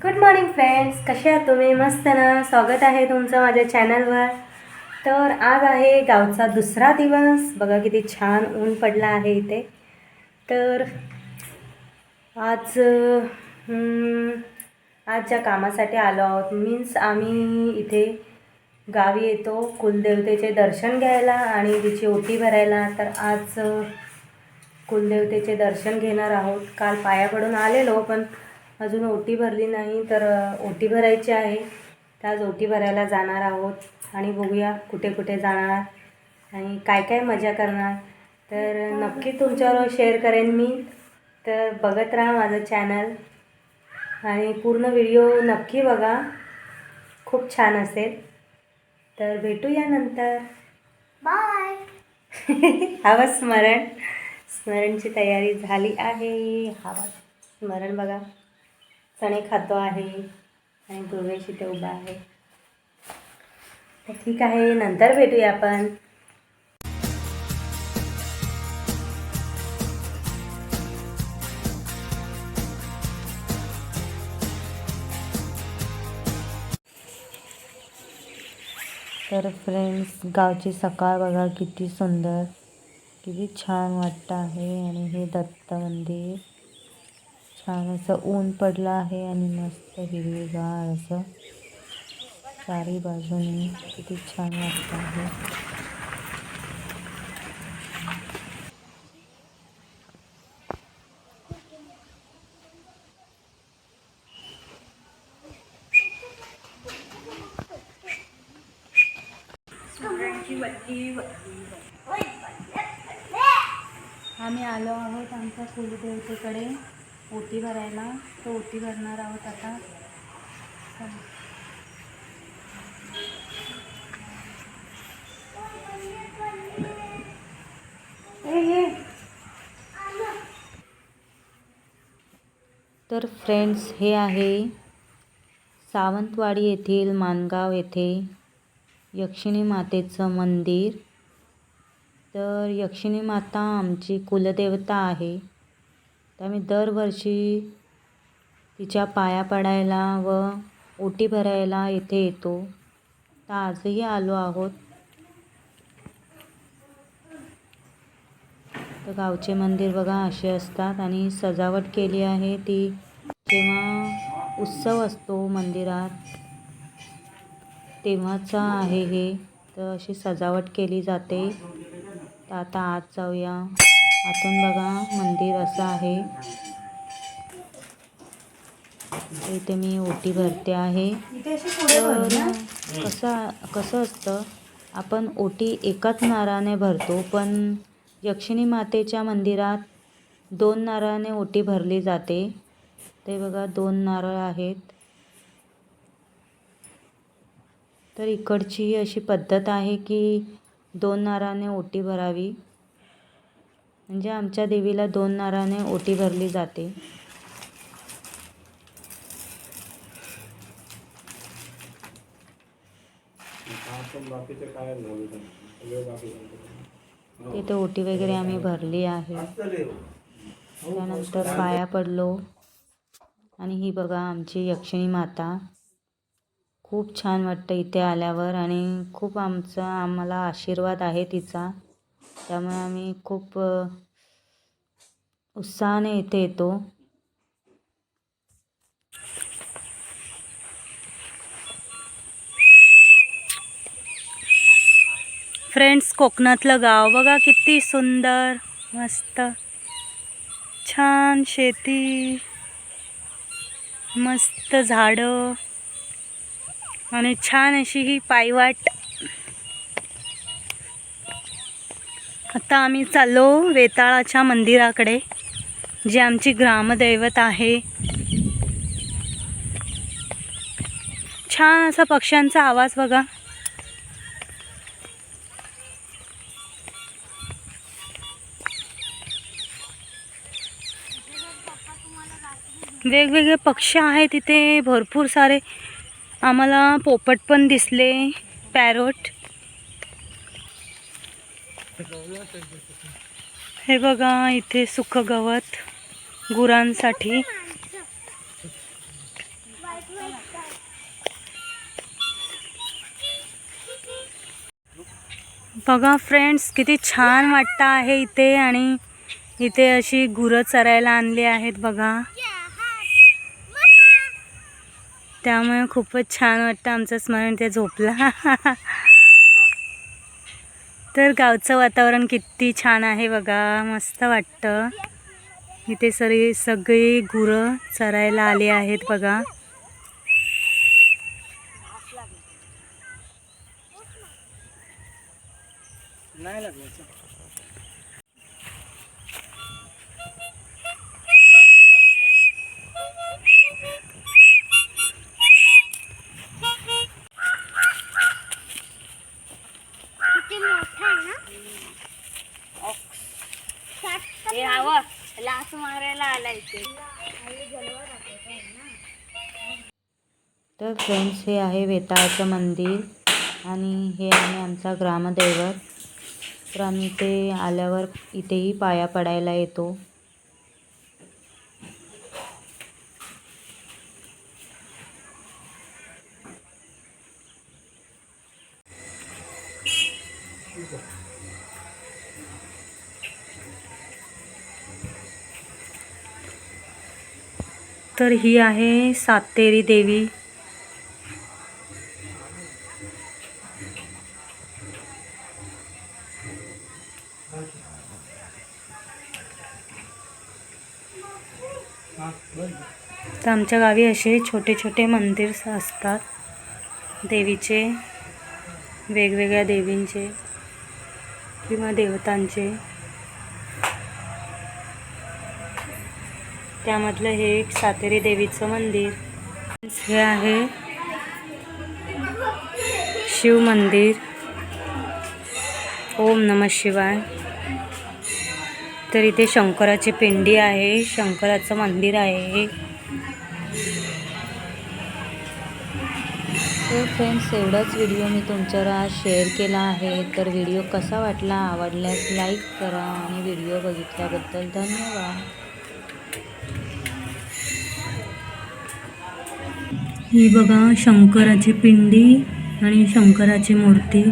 Good morning friends कसे आहात तुम्ही? मस्त ना? स्वागत आहे तुमचं माझ्या चॅनलवर तर आज आहे गावचा दुसरा दिवस. बघा किती छान ऊन पडला आहे इथे. तर आज आजच्या आज ज्या कामासाठी आलो आहोत. मीन्स आम्ही इथे गावी येतो कुलदेवतेचे दर्शन घ्यायला आणि तिची ओटी भरायला. तर आज कुलदेवतेचे दर्शन घेणार आहोत. काल पाया पडून आलेलो पण अजून ओटी भरली नाही तर ओटी भरायची आहे. तर आज ओटी भरायला जाणार आहोत आणि बघूया कुठे कुठे जाणार आणि काय काय मजा करणार. तर नक्की तुमच्याबरोबर शेअर करेन मी. तर बघत राहा माझं चॅनल आणि पूर्ण व्हिडिओ नक्की बघा. खूप छान असेल. तर भेटूया नंतर. बाय. हवं स्मरण. स्मरणची तयारी झाली आहे. हवा स्मरण बघा. चणे खातो आहे आणि गुरुवेश इथे उभा आहे. तर ठीक आहे नंतर भेटूया आपण. तर फ्रेंड्स गावची सकाळ बघा किती सुंदर किती छान वाटतं आहे. आणि हे दत्त मंदिर. छान असं ऊन पडलं आहे आणि मस्त हिरवीगार असं चारी बाजूने किती छान वाटत आहे. आम्ही आलो आहोत आमच्या कुलदेवतेकडे. ओटी भरायला. तो ओटी भरणार आहोत आता. तर फ्रेंड्स हे आहे सावंतवाडी येथील मानगाव येथे यक्षिणी मातेचं मंदिर. तर यक्षिणी माता आमची कुलदेवता आहे. तर आम्ही दरवर्षी तिच्या पाया पडायला व ओटी भरायला इथे येतो. तर आजही आलो आहोत. तर गावचे मंदिर बघा असे असतात आणि सजावट केली आहे ती. जेव्हा उत्सव असतो मंदिरात तेव्हाचा आहे हे. तर अशी सजावट केली जाते. तर आता आत जाऊया. आतून बघा मंदिर असं आहे. इथे मी ओटी भरते आहे. तर कसं कसं असतं आपण ओटी एकाच नाराने भरतो पण यक्षिणी मातेच्या मंदिरात दोन नारळाने ओटी भरली जाते. ते बघा दोन नारळ आहेत. तर इकडची अशी पद्धत आहे की दोन नारळाने ओटी भरावी. म्हणजे आमच्या देवीला दोन नाराने ओटी भरली जाते. तिथे ओटी वगैरे आम्ही भरली आहे. त्यानंतर पाया पडलो. आणि ही बघा आमची यक्षिणी माता. खूप छान वाटतं इथे आल्यावर आणि खूप आमचा आम्हाला आशीर्वाद आहे तिचा. त्यामुळे आम्ही खूप उत्साहाने इथे येतो. फ्रेंड्स कोकणातलं गाव बघा किती सुंदर मस्त छान शेती मस्त झाडं आणि छान अशी ही पायवाट आता आम्ही चाललो वेताळाच्या मंदिराकडे जे आमची ग्रामदैवत आहे. छान असा पक्ष्यांचा आवाज बघा. वेगवेगळे पक्षी आहेत तिथे भरपूर सारे. आम्हाला पोपट पण दिसले पॅरोट. हे बघा इथे सुख गवत गुरांसाठी. बघा फ्रेंड्स किती छान वाटतं आहे इथे आणि इथे अशी गुरं चरायला आणली आहेत बघा. त्यामुळे खूपच छान वाटतं आमचं स्मरण ते झोपला. तर गावचं वातावरण किती छान आहे बघा मस्त वाटतं. इथे सरी सगळी गुरं चरायला आली आहेत बघा. नाही तर फ्रेंड्स हे आहे वेताळाचं मंदिर आणि हे आहे आमचा ग्रामदैवत. तर आम्ही इथे आल्यावर इथेही पाया पडायला येतो. तर ही आहे सातेरी देवी. तर आमच्या गावी असे छोटे छोटे मंदिर असतात. देवीचे वेगवेगळ्या देवींचे किंवा देवतांचे. त्यामधलं हे एक सातेरी देवीचं मंदिर. हे आहे शिव मंदिर. ओम नमः शिवाय. तर इथे शंकराची पिंडी आहे शंकराचं मंदिर आहे. तर फ्रेंड्स एवढाच व्हिडिओ मी तुमच्यावर आज शेअर केला आहे. तर व्हिडिओ कसा वाटला आवडल्यास लाईक करा आणि व्हिडिओ बघितल्याबद्दल धन्यवाद. ही बघा शंकराची पिंडी आणि शंकराची मूर्ती.